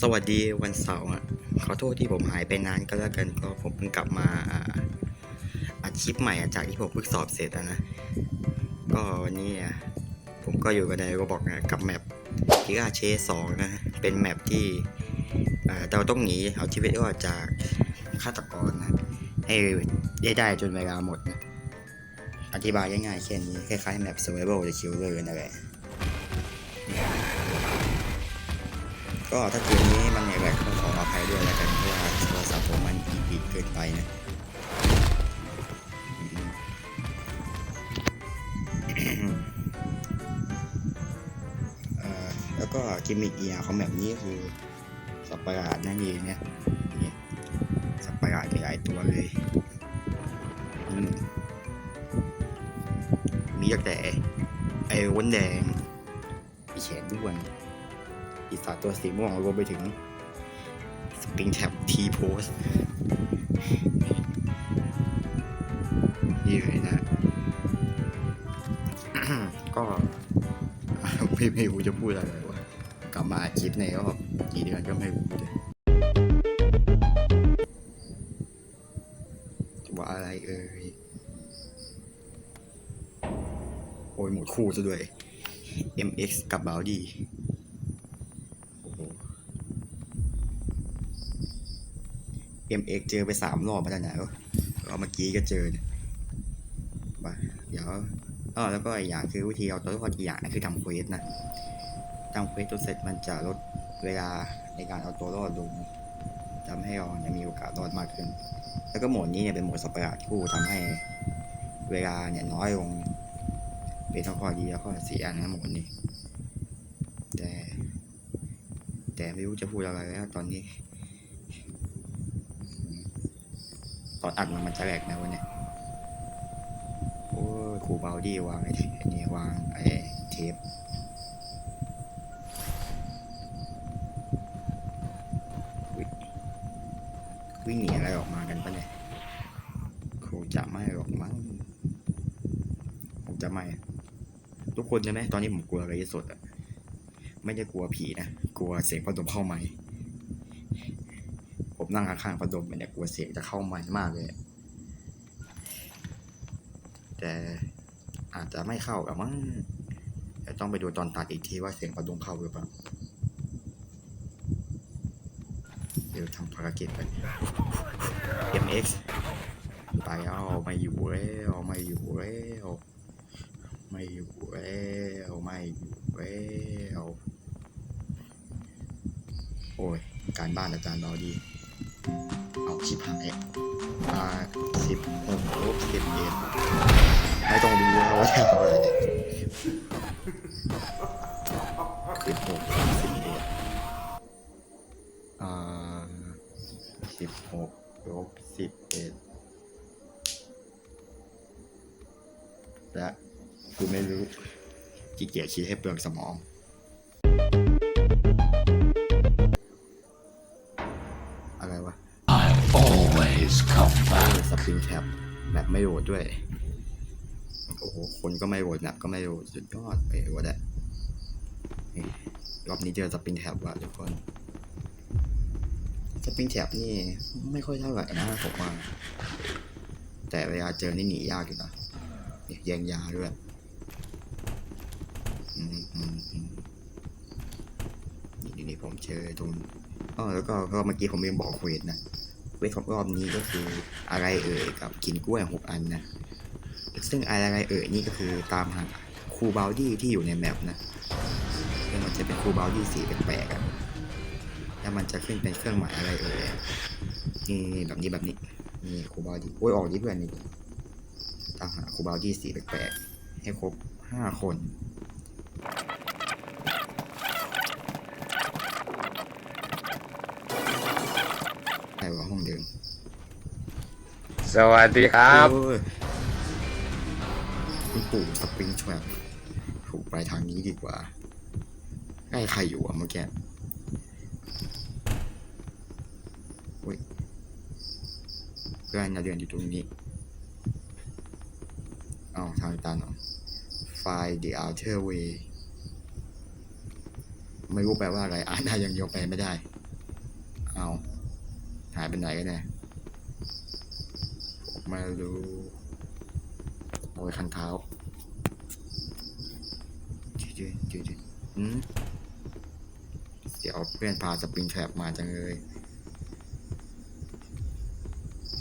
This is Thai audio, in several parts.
สวัสดีวันเสาร์ขอโทษที่ผมหายไปนานก็แล้วกันก็ผมเพิ่งกลับมาอ่าอัดคลิปใหม่จากที่ผมเพิ่งสอบเสร็จนะ ก็วันนี้ผมก็อยู่กันในโรบอกนะกับแมปพิกาเชสองนะ เป็นแมปที่เราต้องหนีเอาชีวิตรอดจากฆาตกรนะให้ได้ได้จนเวลาหมดนะอธิบายง่ายๆแค่นี้คล้ายๆแมป survival the killer นั่นแหละ ก็ถ้าเกมนี้มันแหลกก็ขออภัยด้วยแล้วกันเพราะว่าโทรศัพท์ผมมันอีปีเกินไปนะแล้วก็กิมมิคอีอย่าของแบบนี้คือสัตว์ประหลาดนั่นเองเนี่ยสัตว์ประหลาดหลายตัวเลย มีตั้งแต่ไอ้วนแดง ปีศาจตัวสีม่วงรวมไปถึงสปริงแท็บทีโพสนี่เลยนะ ก็ไม่ไม่รู้จะพูดอะไรวะกลับมาอัดคลิปในรอบกี่เดือนก็ไม่รู้เลยว่าอะไรเอ่ยโอ้ยหมดคู่ซะด้วย MX กับบาวดี โอ้โห MX เจอไปสามรอบมาแล้วนะแล้วเมื่อกี้ก็เจอเนี่ยมาเดี๋ยวอ๋อแล้วก็อีกอย่างคือวิธีเอาตัวรอดอีกอย่างนะคือทำเควสนะทำเควสตัวเสร็จมันจะลดเวลาในการเอาตัวรอดลงทำให้เราเนี่ยมีโอกาสรอดมากขึ้น แล้วก็โหมดนี้เนี่ยเป็นโหมดสัปหลาดคู่ทำให้เวลาเนี่ยน้อยลง เป็นทั้งข้อดีและข้อเสียนะโหมดนี้ แต่ แต่ไม่รู้จะพูดอะไรแล้วตอนนี้ ตอนอัดมันมันจะแหลกนะวันเนี้ยโอ้ยครูเบาดี้วางไอ้ไอ้นี่วางไอ้เทปอุ๊ยวิ่งหนีอะไรออกมากันปะเนี่ยครูจะไม่หรอกมั้งผมจะไม่ ทุกคนใช่ไหมตอนนี้ผมกลัวอะไรที่สุดอะไม่ได้กลัวผีนะ กลัวเสียงพัดลมเข้าไม้ ผมนั่งข้างๆพัดลมเนี่ยกลัวเสียงจะเข้าไม้มากเลย แต่อาจจะไม่เข้าอะมั้งแต่ต้องไปดูตอนตัดอีกทีว่าเสียงพัดลมเข้าหรือเปล่าเดี๋ยวทำภารกิจไป MX ไปเอาไม่อยู่แล้วไม่อยู่แล้วไม่อยู่แล้วไม่อยู่แล้วโอ้ย การบ้านอาจารย์รอดี เอาชิบหายอ่าสิบหกลบสิบเอ็ดไม่ต้องดูแล้วว่าทำอะไรสิบหกสิบเอ็ดอ่าสิบหกลบสิบเอ็ดและกูไม่รู้จีเกียจคิดให้เปลืองสมอง เอ back. อสปริงแท็บแบบไม่โหลดด้วย โอ้โห คนก็ไม่โหลดแบบก็ไม่โหลดสุดยอดไปวะแดะรอบนี้เจอสปริงแท็บว่ะทุกคน สปริงแท็บนี่ไม่ค่อยเท่าไหร่นะผมว่า แต่เวลาเจอนี่หนียากอยู่นะเยียแยงยาด้วยนี่นี่ผมเจอตรงอ๋อแล้วก็เมื่อกี้ผมเองบอกเควสนะ วทของรอบนี้ก็คืออะไรเอ่ยกับกินกล้วยหกอันนะ ซึ่งอะไรเอ่ยนี่ก็คือตามหาครูบาวดี้ที่อยู่ในแมปนะซึ่งมันจะเป็นครูบาวดี้สีแปลกๆอะแล้วมันจะขึ้นเป็นเครื่องหมายอะไรเอ่ยนี่แบบนี้แบบนี้นี่ครูบาวดี้โอ้ยออกนี้เพื่อนนี่ตามหาครูบาวดี้สีแปลกๆให้ครบห้าคน ใครว่าห้องเดิมสวัสดีครับโอ้ยคุณปู่สปริงแทรปถูกไปทางนี้ดีกว่าใกล้ใครอยู่อะเมื่อกี้อุ้ยเพื่อนนาเดือนอยู่ตรงนี้อ้าวทางตันเหรอ Find the outer way ไม่รู้แปลว่าอะไร อ่านได้อย่างเดียวแปลไม่ได้ เอา หายไปไหนกันเนี่ยไม่รู้โอ้ยคันเท้าจืดจืดจืดอืมเดี๋ยวเพื่อนพาสปริงแทร็บมาจังเลย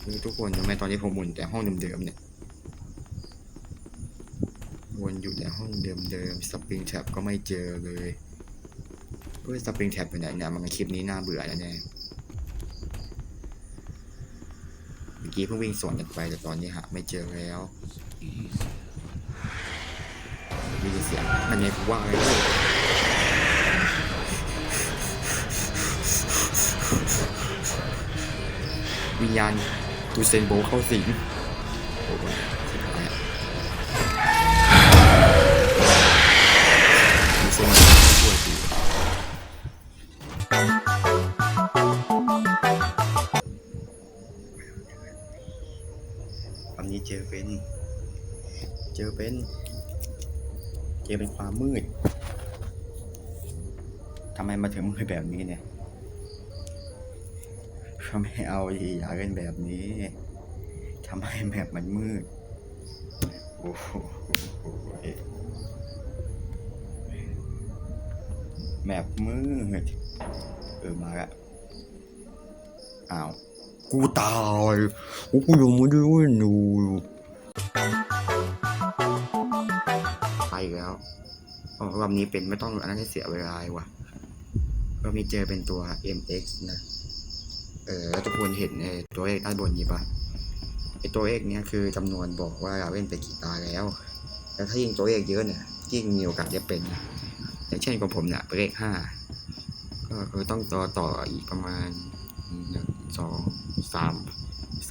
คือทุกคนทำไมตอนนี้ผมหมุนแต่ห้องเดิมๆเนี่ย วนอยู่ในห้องเดิมๆสปริงแท็บก็ไม่เจอเลยเฮ้ยสปริงแท็บอยู่ไหนเนี่ยมันคลิปนี้น่าเบื่อแล้วแน่เมื่ อกี้เพิ่งวิ่งสวนกันไปแต่ตอนนี้หาไม่เจอแล้วมีเสียงมันไงกูว่าไงวิญญาณตูเซนโบเข้าสิงันนี้เจอเป็น เจอเป็น เจอเป็นความมืดทำไมมาถึงมืดแบบนี้เนี่ยเขาไมเอาดีอยากเล่นแบบนี้ทำไมแบบมันมืดโอ้โหแมปมืดเออมาละอ้าว กูตายโอ้กูยังไม่ได้เล่นอยู่ไปแล้วอ๋อรอบนี้เป็นไม่ต้องอันนั้นให้เสียเวลาว่ะรอบนี้เจอเป็นตัว MX นะ เออแล้วทุกคนเห็นไอ้ตัวเลขด้านบนนี้ปะไอ้ตัวเลขเนี้ยคือจำนวนบอกว่าเราเล่นไปกี่ตาแล้วแต่ถ้ายิ่งตัวเลขเยอะเนี่ยยิ่งมีโอกาสได้เป็นอย่างเช่นของผมเนี่ยเลขห้าก็คือต้องต่อต่ออีกประมาณหนึ่งสอง สาม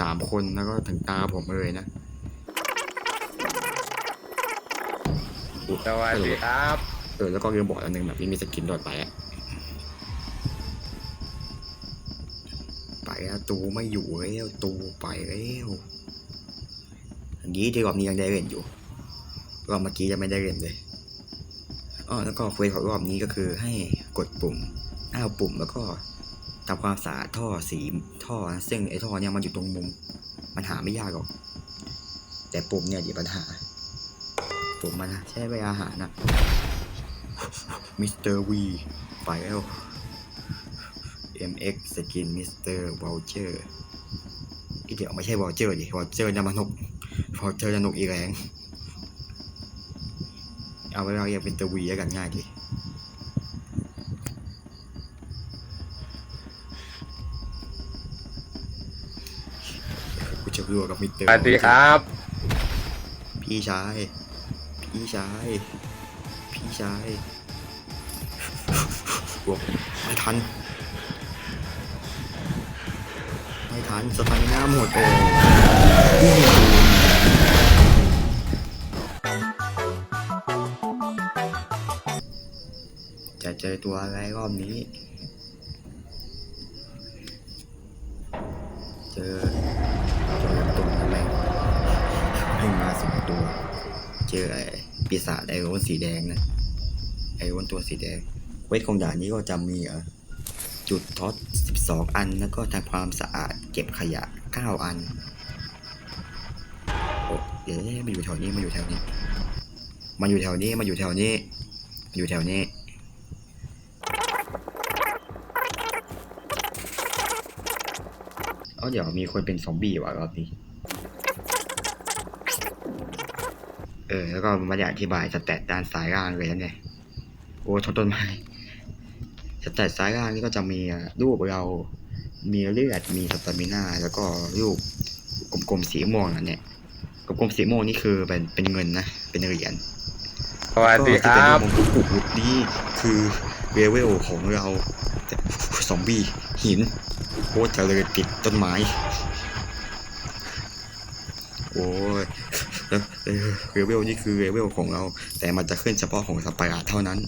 สามคนแล้วก็ถึงตาผมเลยนะสวัสดีครับเออแล้วก็ลืมบอกอันหนึงแบบนี้มีสกินโดดไปอะไปแล้วตูไม่อยู่แล้วตูไปแล้วอย่างนี้ที่รอบนี้ยังได้เล่นอยู่รอบเมื่อกี้ยังไม่ได้เล่นเลยอ๋อแล้วก็เควสของรอบนี้ก็คือให้กดปุ่มอ้าวปุ่มแล้วก็ ทำความสะอาดท่อสีท่อนะซึ่งไอ้ท่อเนี่ยมันอยู่ตรงมุม มันหาไม่ยากหรอก แต่ปุ่มเนี่ยเดี๋ยวปัญหา ปุ่มมันใช้เวลาหานะมิสเตอร์วีไปแล้ว MX สกินมิสเตอร์วอลเจอร์อีเดี๋ยวไม่ใช่วอลเจอร์ดิวอลเจอร์นะมันนกวอลเจอร์นะนกอีแรง เอาไว้เราเรียกเป็นตัววีแล้วกันง่ายดีกูจะ รัวกับมิสเตอสร์วัสดีครับ พี่ชาย พี่ชาย พี่ชายบวกไม่ทัน ไม่ทันสตามิน่าหมดโอ้จะเจอตัวอะไรรอบนี้ เจอ เจอไอ้ปีศาจไอโรนสีแดงนะไอโรนตัวสีแดงเวทของด่านนี้ก็จะมีเอ่อจุดท็อต12 อัน แล้วก็ทำความสะอาดเก็บขยะ 9 อันโอ้เดี๋ยวมาอยู่แถวนี้มาอยู่แถวนี้มาอยู่แถวนี้มาอยู่แถวนี้อยู่แถวนี้เอ้าเดี๋ยวมีคนเป็นซอมบี้ว่ะรอบนี้ เออ แล้วก็มาได้อธิบายสแตทด้านซ้ายล่างเลยนะเนี่ยโอ้ชนต้นไม้สแตทซ้ายล่างนี่ก็จะมีอะรูปเรา มีเลือด มีสตามิน่าแล้วก็รูปกลมๆสีม่วงนั่นเนี่ยกลมๆสีม่วงนี่คือเป็นเป็นเงินนะ เป็นเหรียญสวัสดีครับก็ที่เป็นวงกลมนี่คือเลเวลของเราแต่ซอมบี้หินโคตรเจริญติดต้นไม้ โอ้ยแล้ว เออเลเวลนี่คือเลเวลของเรา แต่มันจะขึ้นเฉพาะของสปายาเท่านั้น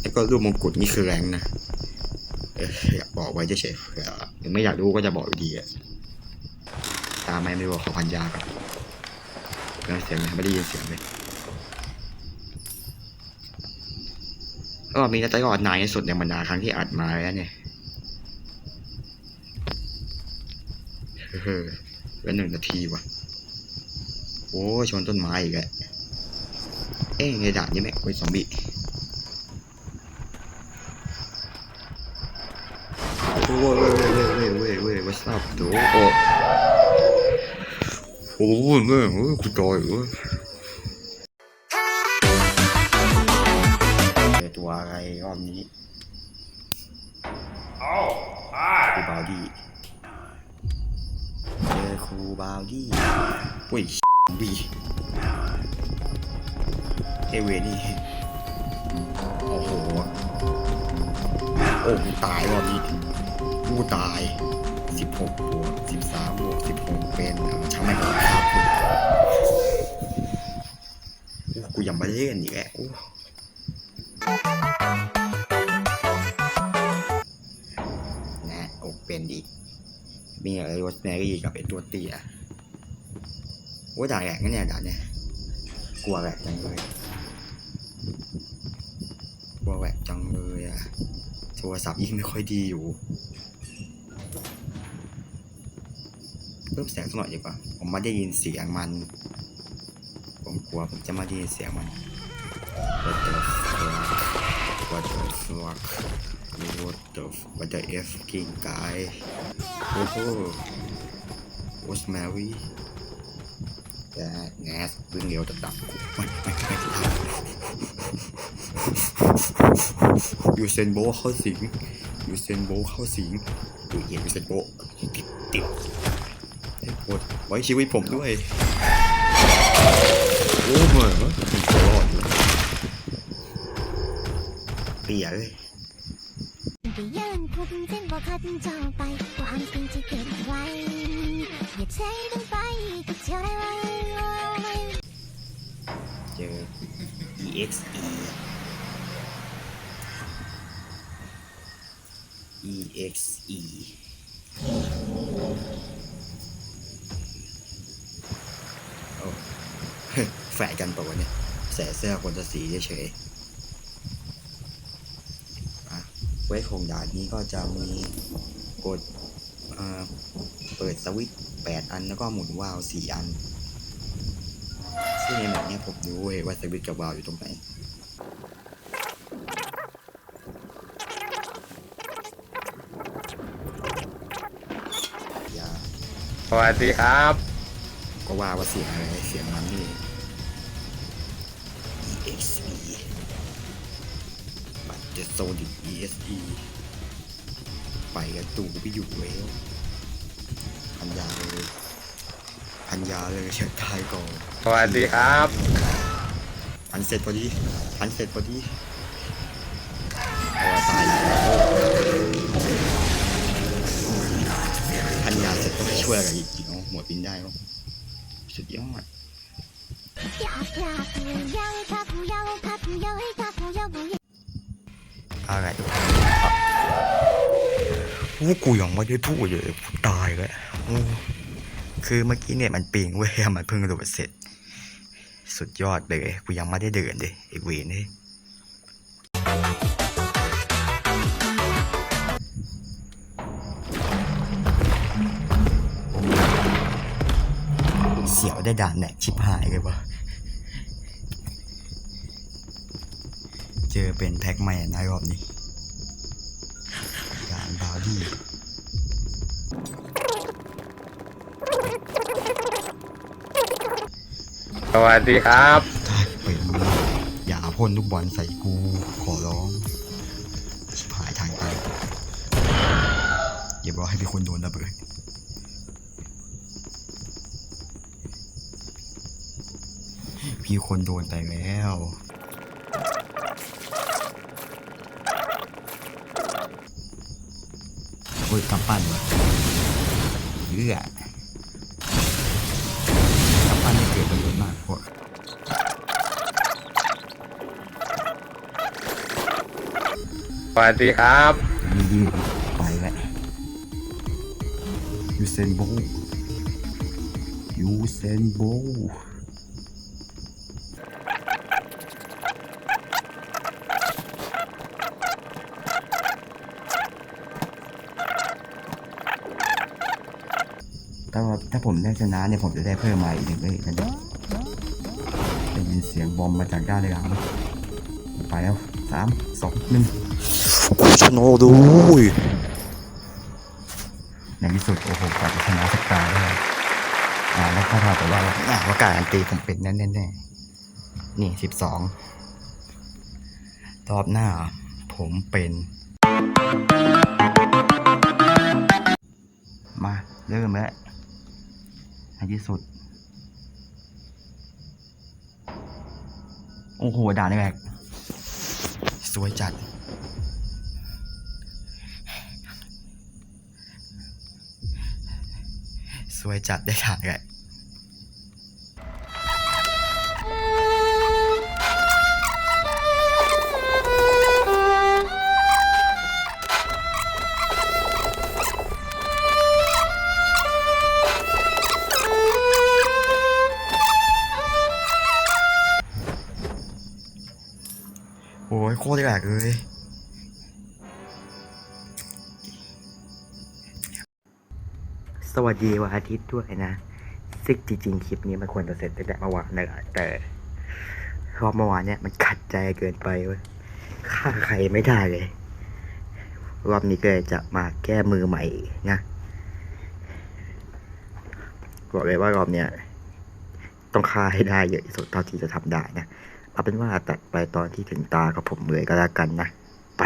แล้วก็รูปมงกุฎนี่คือแรงนะเออบอกไว้เฉยๆเผื่อหรือไม่อยากรู้ก็จะบอกอยู่ดีอะตามไม่ไม่บอกขอพันยาก่อนเรื่องเสียงไม่ได้ยินเสียงเลยรอบนี้น่าจะรอดนานที่สุดในบรรดาครั้งที่อัดมาแล้วเนี่ยเฮ้อเป็นหนึ่งนาทีว่ะ โอ้ยชนต้นไม้อีกแล้วเอ้ยในด่านนี้แม่งเป็นซอมบี้โอ้ยเว้ยเว้ยเว้ยเว้ยเว้ยเว้ย what's up ดูโอ้โอ้ยแม่งเอ้ยกูตายเว้ยเจอตัวอะไรรอบนี้ครูบาวดี้เจอครูบาวดี้อุ้ย ดีเอเวนี่โอ้โห โอ้กูตายรอบนี้กูตายสิบหกบวกสิบสามบวกสิบหกเป็นช่างแม่งครับกูยังไม่เล่นอีกแล้วนะอกเป็นอีกมีอะไรรสแมรี่กับไอตัวเตี้ย โอ้ด่าแหลกนะเนี่ยด่าเนี่ยกลัวแหลกจังเลยกลัวแหลกจังเลยอะโทรศัพท์ยิ่งไม่ค่อยดีอยู่เพิ่มแสงสักหน่อยดีกว่าผมไม่ได้ยินเสียงมัน ผมกลัวผมจะไม่ได้ยินเสียงมัน What the fuck What the fuck What the What the F king guy โอ้โห What's Mary จะแงสวิ่งเร็วจะดับยูเซนโบเข้าสิงยูเซนโบเข้าสิงดูเอียนยูเซนโบติดติดไอ้ปวดไว้ชีวิตผมด้วย โอ้เหมือนรอดเปียเลยความจริงที่เก็บไว้อย่าใช้ต้องไปกับเธอได้ไว้ เจอ EXE EXE โอ้แฝดกันปะวะเนี่ยใส่เสื้อคนละสีเฉยอะเวทของด่านนี้ก็จะมีกดเปิดสวิตช์แปดอันแล้วก็หมุนวาล์วสี่อัน ซึ่งในแบบเนี้ยผมรู้เว้ยว่าสวิตช์กับวาล์วอยู่ตรงไหน อย่าสวัสดีครับ ก็ว่าว่าเสียงอะไรเสียงมันนี่ EXE บัตรจะโซดิ ESE ไปกันตู่ไปอยู่แล้วพันยาเลย พันยาเลยเฉียดตายก่อนสวัสดีครับพันเสร็จพอดีพันเสร็จพอดีเอาตายพันยาเสร็จต้องช่วยกันอีกจริเอาหมดบินได้ก็สุดยอดอะไรโอ้กูยังไม่ได้พูดเลยตายเล้ คือเมื่อกี้เนี่ยมันปิงเว้ยมันเพิ่งโดดเสร็จ สุดยอดเลยกูยังไม่ได้เดินเลยไอ้เวนนี่เสียวได้ด่านแหนกชิบหายเลยวะเจอเป็นแพ็กแมนนะรอบนี้ด่านบาวดี้ สวัสดีครับตาเป็นอย่าพ่นลูกบอลใส่กู ขอร้องชิบหายทางตันอย่าบอกให้มีคนโดนระเบิดพี่คนโดนไปแล้วโอ้ยกำปั้นวะเลือ สวัสดีครับไปแล้วยูเซนโบยูเซนโบถ้าถ้าผมได้ชนะเนี่ยผมจะได้เพิ่มมาอีกหนึ่งเลยนะได้ยินเสียงบอมมาจากด้านเลยครับไปแล้วามสองหนึ่งกูชนะดูในที่สุดโอ้โหกว่าจะชนะสักตาได้อ่าแล้วถ้าเราแต่ว่าอ่าว่าการอันตีผมเป็นแน่แน่แน่ๆนี่สิบสองรอบหน้า ผมเป็น มาเริ่มแล้วในที่สุด โอ้โห ด่านแรก สวยจัด สวยจัดได้ด่านแรกโคตรแรกเลยสวัสดีวันอาทิตย์ด้วยนะซึ่งจริงๆคลิปนี้มันควรจะเสร็จตั้งแต่เมื่อวานนะแต่รอบเมื่อวานเนี่ยมันขัดใจเกินไปเว้ยฆ่าใครไม่ได้เลย รอบนี้ก็จะมาแก้มือใหม่นะบอกเลยว่ารอบเนี้ยต้องฆ่าให้ได้เยอะที่สุดเท่าที่จะทำได้นะ เอาเป็นว่าตัดไปตอนที่ถึงตากับผมเลยก็แล้วกันนะ ไป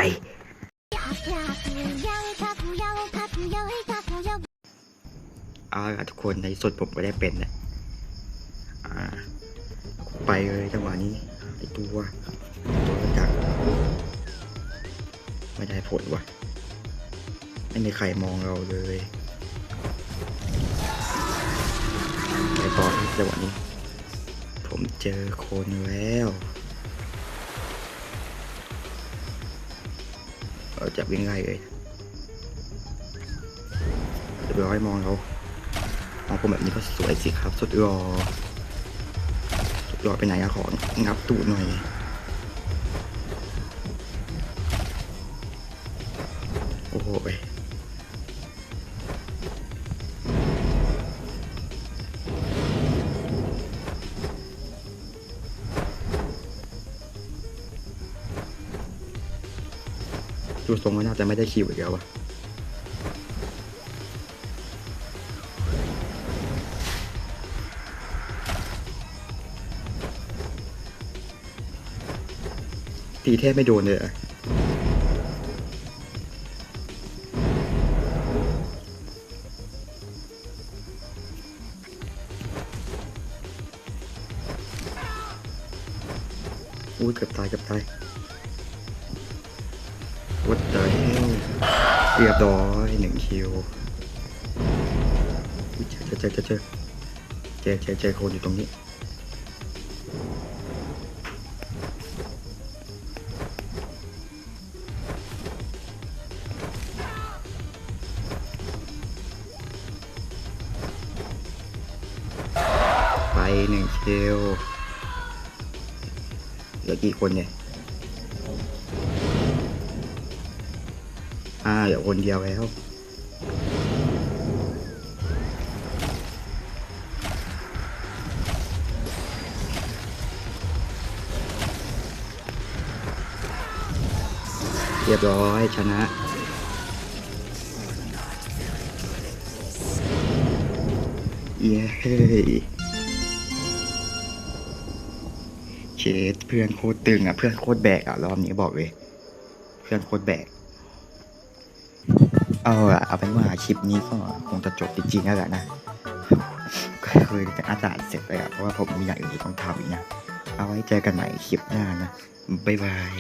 เอาละทุกคนในสุดผมก็ได้เป็นนะอ่าไปเลยจังหวะนี้ไอตัวตัวจักไม่ได้ผลว่ะ ไม่มีใครมองเราเลยไปต่อจังหวะนี้ ผมเจอคนแล้ว เราจะวิ่งไงเลยเรียบร้อยมองเรามองผมแบบนี้ก็สวยสิครับ สุดยอดสุดยอดไปไหนอะของับตูดหน่อย ดูทรงว่าน่าจะไม่ได้คิวอีกแล้วอะตีแทบไม่โดนเลยอะ เรียบร้อยหนึ่งคิวเจอเจอเจอเจอเจอเจอเจอคนอยู่ตรงนี้ไปหนึ่งคิวเหลือกี่คนเนี่ย อ่าเหลือคนเดียวแล้วเรียบร้อยชนะเย้เชดเพื่อนโคตรตึงอะ เพื่อนโคตรแบกอะ รอบนี้บอกเลย เพื่อนโคตรแบก เอาอะเอาเป็นว่าคลิปนี้ก็คงจะจบจริงๆแล้วแหละนะก็คือจะอาจารย์เสร็จไปอะเพราะว่าผมมีอย่างอื่นต้องทำอีกนะ เอาไว้เจอกันใหม่คลิปหน้านะ บ๊ายบาย